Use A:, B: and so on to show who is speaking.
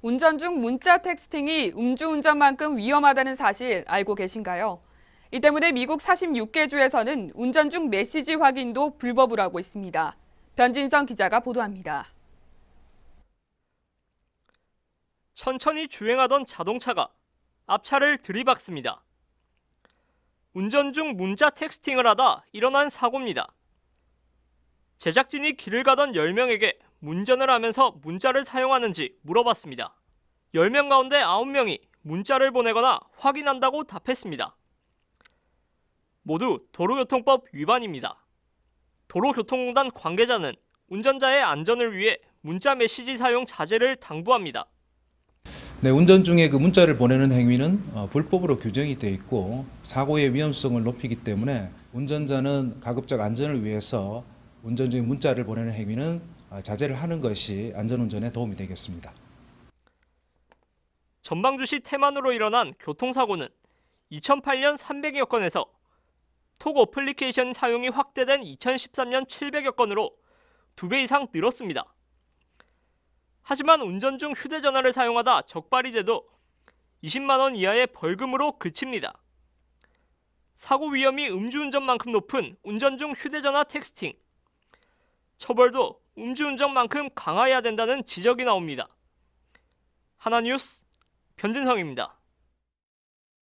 A: 운전 중 문자 텍스팅이 음주운전만큼 위험하다는 사실 알고 계신가요? 이 때문에 미국 46개 주에서는 운전 중 메시지 확인도 불법으로 하고 있습니다. 변진성 기자가 보도합니다.
B: 천천히 주행하던 자동차가 앞차를 들이박습니다. 운전 중 문자 텍스팅을 하다 일어난 사고입니다. 제작진이 길을 가던 10명에게 운전을 하면서 문자를 사용하는지 물어봤습니다. 10명 가운데 9명이 문자를 보내거나 확인한다고 답했습니다. 모두 도로교통법 위반입니다. 도로교통공단 관계자는 운전자의 안전을 위해 문자 메시지 사용 자제를 당부합니다.
C: 네, 운전 중에 그 문자를 보내는 행위는 어, 불법으로 규정이 되어 있고 사고의 위험성을 높이기 때문에 운전자는 가급적 안전을 위해서 운전 중에 문자를 보내는 행위는 어, 자제를 하는 것이 안전운전에 도움이 되겠습니다.
B: 전방주시 태만으로 일어난 교통사고는 2008년 300여 건에서 톡 어플리케이션 사용이 확대된 2013년 700여 건으로 두배 이상 늘었습니다. 하지만 운전 중 휴대전화를 사용하다 적발이 돼도 20만 원 이하의 벌금으로 그칩니다. 사고 위험이 음주운전만큼 높은 운전 중 휴대전화 텍스팅. 처벌도 음주운전만큼 강화해야 된다는 지적이 나옵니다. 하나뉴스 변진성입니다.